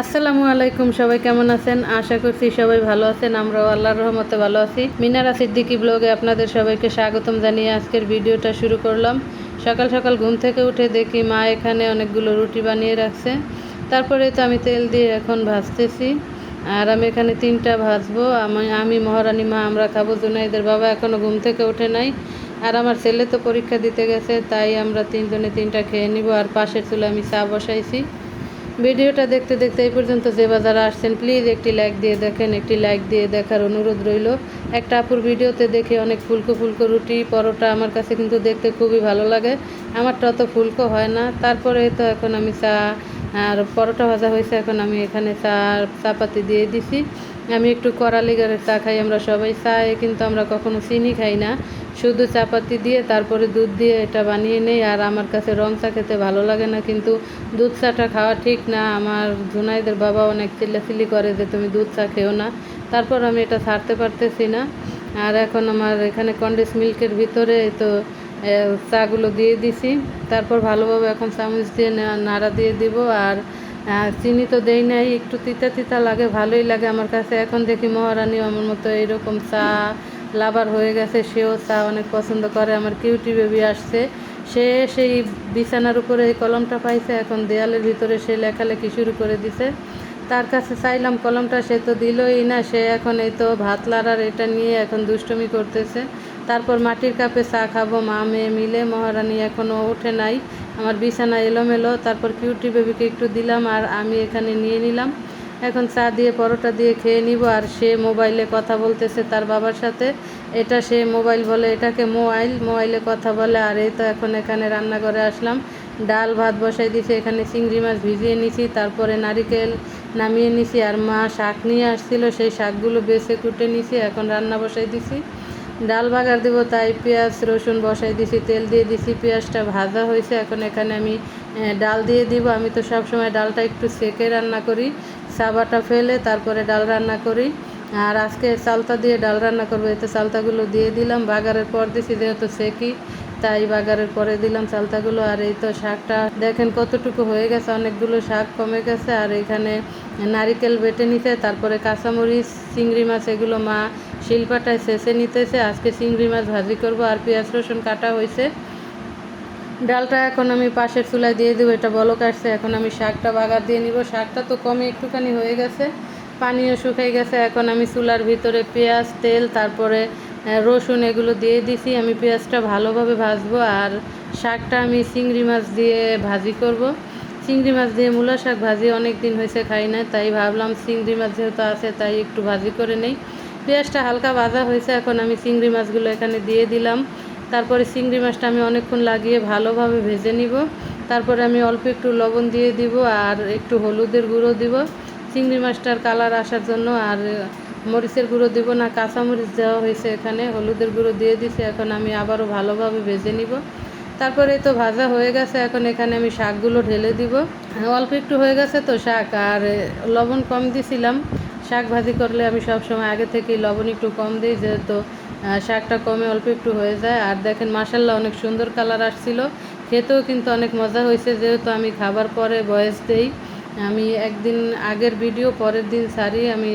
আসসালামু আলাইকুম, সবাই কেমন আছেন? আশা করছি সবাই ভালো আছেন, আমরাও আল্লাহর রহমতে ভালো আছি। মিনারা সিদ্দিকি ব্লগে আপনাদের সবাইকে স্বাগতম জানিয়ে আজকের ভিডিওটা শুরু করলাম। সকাল সকাল ঘুম থেকে উঠে দেখি মা এখানে অনেকগুলো রুটি বানিয়ে রাখছে। তারপরে তো আমি তেল দিয়ে এখন ভাজতেছি। আর আমি এখানে তিনটা ভাজবো। আমি আমি, মহারানী মা, আমরা খাব জুনাইদের বাবা এখনও ঘুম থেকে ওঠে নাই। আর আমার ছেলে তো পরীক্ষা দিতে গেছে, তাই আমরা তিনজনে তিনটা খেয়ে নিব। আর পাশের চুলে আমি চা বসাইছি। ভিডিওটা দেখতে দেখতে এই পর্যন্ত যে বাজারে আসছেন প্লিজ একটি লাইক দিয়ে দেখেন, একটি লাইক দিয়ে দেখার অনুরোধ রইল। একটা আপুর ভিডিওতে দেখে অনেক ফুলকো ফুলকো রুটি, পরোটা আমার কাছে কিন্তু দেখতে খুবই ভালো লাগে। আমারটা অত ফুলকো হয় না। তারপরে তো এখন আমি চা আর পরোটা ভাজা হয়েছে, এখন আমি এখানে চা চাপাতি দিয়ে দিছি। আমি একটু করালি গাড়ের চা খাই আমরা সবাই। চায়ে কিন্তু আমরা কখনো চিনি খাই না। শুধু চাপাতি দিয়ে তারপরে দুধ দিয়ে এটা বানিয়ে নেই। আর আমার কাছে রং চা খেতে ভালো লাগে না, কিন্তু দুধ চাটা খাওয়া ঠিক না। আমার জুনাইদের বাবা অনেক চিল্লাচিল্লি করে যে, তুমি দুধ চা খেও না। তারপর আমি এটা ছাড়তে পারতেছি না। আর এখন আমার এখানে কন্ডেন্স মিল্কের ভিতরে তো চাগুলো দিয়ে দিছি। তারপর ভালোভাবে এখন চামচ দিয়ে নাড়া দিয়ে দিব। আর চিনি তো দেই নাই, একটু তিতা তিতা লাগে, ভালোই লাগে আমার কাছে। এখন দেখি মহারানী আমার মতো এইরকম চা লাভার হয়ে গেছে, সেও চা অনেক পছন্দ করে, আমার কিউটি বেবি আসছে। সে সেই বিছানার উপরে এই কলমটা পাইছে, এখন দেয়ালের ভিতরে সে লেখালেখি শুরু করে দিছে। তার কাছে চাইলাম কলমটা, সে তো দিলই না, সে এখন এই তো ভাত লাড়ার এটা নিয়ে এখন দুষ্টুমি করতেছে। তারপর মাটির কাপে চা খাব, মা মেয়ে মিলে, মহারানী এখনও ওঠে নাই। আমার বিছানা এলোমেলো, তারপর কিউটি বেবিকে একটু দিলাম আর আমি এখানে নিয়ে নিলাম। এখন চা দিয়ে, পরোটা দিয়ে খেয়ে নিব। আর সে মোবাইলে কথা বলতেছে তার বাবার সাথে। এটা সে মোবাইল বলে, এটাকে মোবাইল মোবাইলে কথা বলে। আর এই তো এখন এখানে রান্না করে আসলাম। ডাল, ভাত বসাই দিয়েছি। এখানে চিংড়ি মাছ ভিজিয়ে নিছি। তারপরে নারিকেল নামিয়ে নিছি। আর মা শাক নিয়ে আসছিল। সেই শাকগুলো বেছে কুটে নিছি। এখন রান্না বসাই দিছি। ডাল বাগার দিব তাই পেঁয়াজ, রসুন বসাই দিছি। তেল দিয়ে দিছি। পেঁয়াজটা ভাজা হয়েছে। এখন এখানে আমি ডাল দিয়ে দিব। আমি তো সব সময় ডালটা একটু সেকে রান্না করি। সাবাটা ফেলে তারপরে ডাল রান্না করি। আর আজকে চালতা দিয়ে ডাল রান্না করব। এতে চালতাগুলো দিয়ে দিলাম। বাগারের পর দিছি, যেহেতু সেকি, তাই বাগারের পরে দিলাম চালতাগুলো আর এই তো শাকটা, দেখেন কতটুকু হয়ে গেছে, অনেকগুলো শাক কমে গেছে। আর এখানে নারিকেল বেটে নিতে তারপরে কাঁচামরিচ, চিংড়ি মাছ, এগুলো মা শিলপাটায় শেষে নিতেছে। আজকে চিংড়ি মাছ ভাজি করব। আর পেঁয়াজ রসুন কাটা হয়েছে। ডালটা এখন আমি পাশের চুলায় দিয়ে দেবো, এটা বলক আসছে, এখন আমি শাকটা বাগার দিয়ে নিব। শাকটা তো কমে একটুখানি হয়ে গেছে, পানিও শুকিয়ে গেছে, এখন আমি চুলার ভিতরে পেঁয়াজ, তেল, তারপরে রসুন এগুলো দিয়ে দিছি। আমি পেঁয়াজটা ভালোভাবে ভাজবো আর শাকটা আমি চিংড়ি মাছ দিয়ে ভাজি করব। চিংড়ি মাছ দিয়ে মূলা শাক ভাজি অনেক দিন হয়েছে, খাই না, তাই ভাবলাম চিংড়ি মাছ যেহেতু আছে, তাই একটু ভাজি করে নেই। পেঁয়াজটা হালকা ভাজা হয়েছে, এখন আমি চিংড়ি মাছগুলো এখানে দিয়ে দিলাম। তারপরে চিংড়ি মাছটা আমি অনেকক্ষণ লাগিয়ে ভালোভাবে ভেজে নিব। তারপরে আমি অল্প একটু লবণ দিয়ে দিব আর একটু হলুদের গুঁড়ো দিব। চিংড়ি মাছটার কালার আসার জন্য আর মরিচের গুঁড়ো দিব না কাঁচা মরিচ দেওয়া হয়েছে এখানে, হলুদের গুঁড়ো দিয়ে দিছি, এখন আমি আবারও ভালোভাবে ভেজে নিব। তারপরে তো ভাজা হয়ে গেছে, এখন এখানে আমি শাকগুলো ঢেলে দিব। অল্প একটু হয়ে গেছে তো শাক, আর লবণ কম দিছিলাম। শাক ভাজি করলে আমি সব সময় আগে থেকেই লবণ একটু কম দিই, যেহেতু শাকটা কমে অল্প একটু হয়ে যায়। আর দেখেন মাসাল্লাহ অনেক সুন্দর কালার আসছিল। খেতেও কিন্তু অনেক মজা হয়েছে, যেহেতু আমি খাবার পরে ভয়েস দেই। আমি একদিন আগের ভিডিও, পরের দিন সারি আমি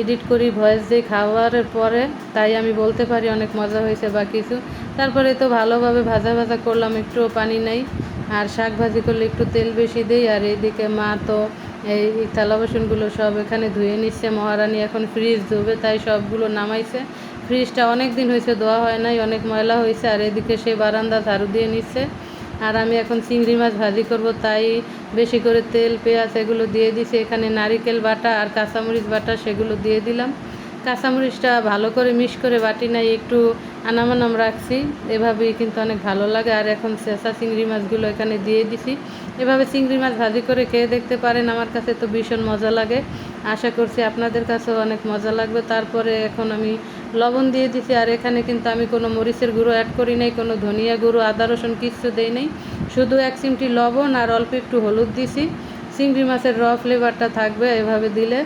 এডিট করি ভয়েস দিই খাবারের পরে। তাই আমি বলতে পারি অনেক মজা হয়েছে বা কিছু। তারপরে তো ভালোভাবে ভাজা ভাজা করলাম, একটুও পানি নাই। আর শাক ভাজি করলে একটু তেল বেশি দিই। আর এইদিকে মা তো এই থালা বাসনগুলো সব এখানে ধুয়ে নিচ্ছে। মহারানী এখন ফ্রিজ ধুবে, তাই সবগুলো নামাইছে। ফ্রিজটা অনেক দিন হয়েছে, ধোয়া হয় নাই, অনেক ময়লা হয়েছে, আর এদিকে সেই বারান্দা ঝাড়ু দিয়ে নিচ্ছে। আর আমি এখন চিংড়ি মাছ ভাজি করব, তাই বেশি করে তেল, পেঁয়াজ এগুলো দিয়ে দিছি এখানে নারিকেল বাটা আর কাঁচামরিচ বাটা সেগুলো দিয়ে দিলাম। কাঁচামরিচটা ভালো করে মিশ করে বাটি নাই একটু আনামানাম রাখছি। এভাবেই কিন্তু অনেক ভালো লাগে। আর এখন চেঁচা চিংড়ি মাছগুলো এখানে দিয়ে দিছি। এভাবে চিংড়ি মাছ ভাজি করে খেয়ে দেখতে পারেন। আমার কাছে তো ভীষণ মজা লাগে। আশা করছি আপনাদের কাছেও অনেক মজা লাগবে। তারপরে এখন আমি লবণ দিয়ে দিছি। আর এখানে কিন্তু আমি কোনো মরিচের গুঁড়ো অ্যাড করি নাই, কোনো ধনিয়া গুঁড়ো, আদা, রসুন কিচ্ছু দেই নাই। শুধু এক চিমটি লবণ আর অল্প একটু হলুদ দিছি। চিংড়ি মাছের র ফ্লেভারটা থাকবে এভাবে দিলে।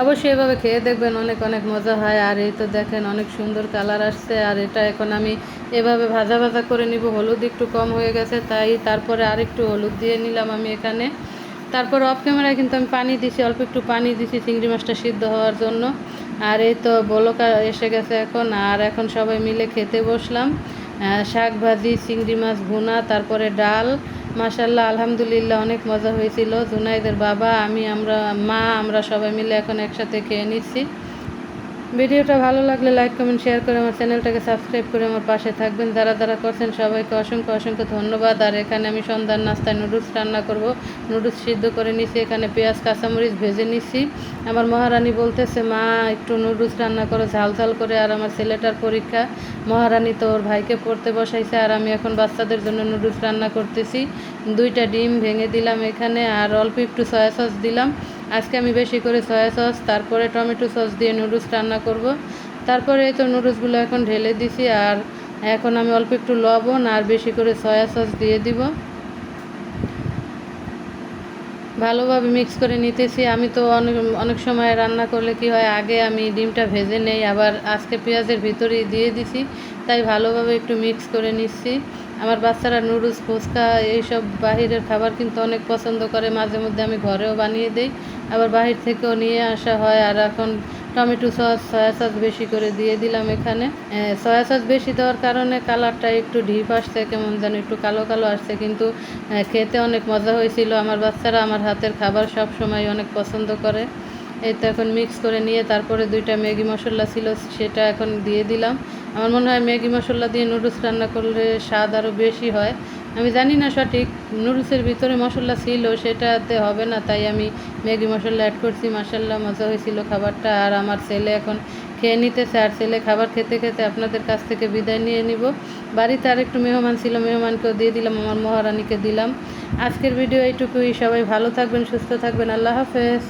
অবশ্যই এভাবে খেয়ে দেখবেন অনেক অনেক মজা হয়। আর এই তো দেখেন অনেক সুন্দর কালার আসছে। আর এটা এখন আমি এভাবে ভাজা ভাজা করে নিব। হলুদ একটু কম হয়ে গেছে, তাই তারপরে আরেকটু হলুদ দিয়ে নিলাম আমি এখানে। তারপর অফ ক্যামেরায় কিন্তু আমি পানি দিছি, অল্প একটু পানি দিছি চিংড়ি মাছটা সিদ্ধ হওয়ার জন্য। আর এই তো বলকা এসে গেছে এখন। আর এখন সবাই মিলে খেতে বসলাম। শাক ভাজি, চিংড়ি মাছ ভুনা, তারপরে ডাল মাশাল্লাহ আলহামদুলিল্লাহ, অনেক মজা হয়েছিল। জুনাইদের বাবা, আমি, আমরা, মা, আমরা সবাই মিলে এখন একসাথে খেয়ে নিচ্ছি। ভিডিওটা ভালো লাগলে লাইক কমেন্ট শেয়ার করে আমার চ্যানেলটাকে সাবস্ক্রাইব করে আমার পাশে থাকবেন। যারা যারা করছেন সবাইকে অসংখ্য অসংখ্য ধন্যবাদ। আর এখানে আমি সন্ধ্যার নাস্তায় নুডলস রান্না করব। নুডলস সিদ্ধ করে নিছি, এখানে পেঁয়াজ, কাঁচামরিচ ভেজে নিছি। আমার মহারানী বলতেছে, মা, একটু নুডলস রান্না করো, ঝাল ঝাল করে। আর আমার ছেলেটার পরীক্ষা, মহারানী তো ওর ভাইকে পড়তে বসাইছে, আর আমি এখন বাচ্চাদের জন্য নুডলস রান্না করতেছি। দুইটা ডিম ভেঙে দিলাম এখানে, আর অল্প একটু সয়া সস দিলাম। আজকে আমি বেশি করে সয়া সস, তারপরে টমেটো সস দিয়ে নুডলস রান্না করব। তারপরে তো নুডলসগুলো এখন ঢেলে দিছি, আর এখন আমি অল্প একটু লবণ আর বেশি করে সয়া সস দিয়ে দিব। ভালোভাবে মিক্স করে নিতেছি। আমি তো অনেক অনেক সময় রান্না করলে কি হয়, আগে আমি ডিমটা ভেজে নেই, আবার আজকে পেঁয়াজের ভিতরেই দিয়ে দিছি, তাই ভালোভাবে একটু মিক্স করে নিচ্ছি। আমার বাচ্চারা নুডলস, ফুচকা, এইসব বাহিরের খাবার কিন্তু অনেক পছন্দ করে, মাঝে মধ্যে আমি ঘরেও বানিয়ে দিই। আবার বাহির থেকেও নিয়ে আসা হয়। আর এখন টমেটো সস, সয়া সস বেশি করে দিয়ে দিলাম এখানে। সয়া সস বেশি দেওয়ার কারণে কালারটা একটু ঢিপ আসছে, কেমন যেন একটু কালো কালো আসছে। কিন্তু খেতে অনেক মজা হয়েছিল। আমার বাচ্চারা আমার হাতের খাবার সব সময় অনেক পছন্দ করে। এই তো এখন মিক্স করে নিয়ে তারপরে দুইটা ম্যাগি মশলা ছিল, সেটা এখন দিয়ে দিলাম। আমার মনে হয় ম্যাগি মশলা দিয়ে নুডলস রান্না করলে স্বাদ আরও বেশি হয়। আমি জানি না সঠিক, নুডলসের ভিতরে মশলা ছিল, সেটাতে হবে না, তাই আমি ম্যাগি মশলা অ্যাড করছি মাসাল্লাহ মজা হয়েছিল খাবারটা, আর আমার ছেলে এখন খেয়ে নিতেছে, আর ছেলে খাবার খেতে খেতে আপনাদের কাছ থেকে বিদায় নিয়ে নিব। বাড়িতে আর একটু মেহমান ছিল, মেহমানকেও দিয়ে দিলাম, আমার মহারানীকে দিলাম। আজকের ভিডিও এইটুকুই, সবাই ভালো থাকবেন, সুস্থ থাকবেন, আল্লাহ হাফেজ।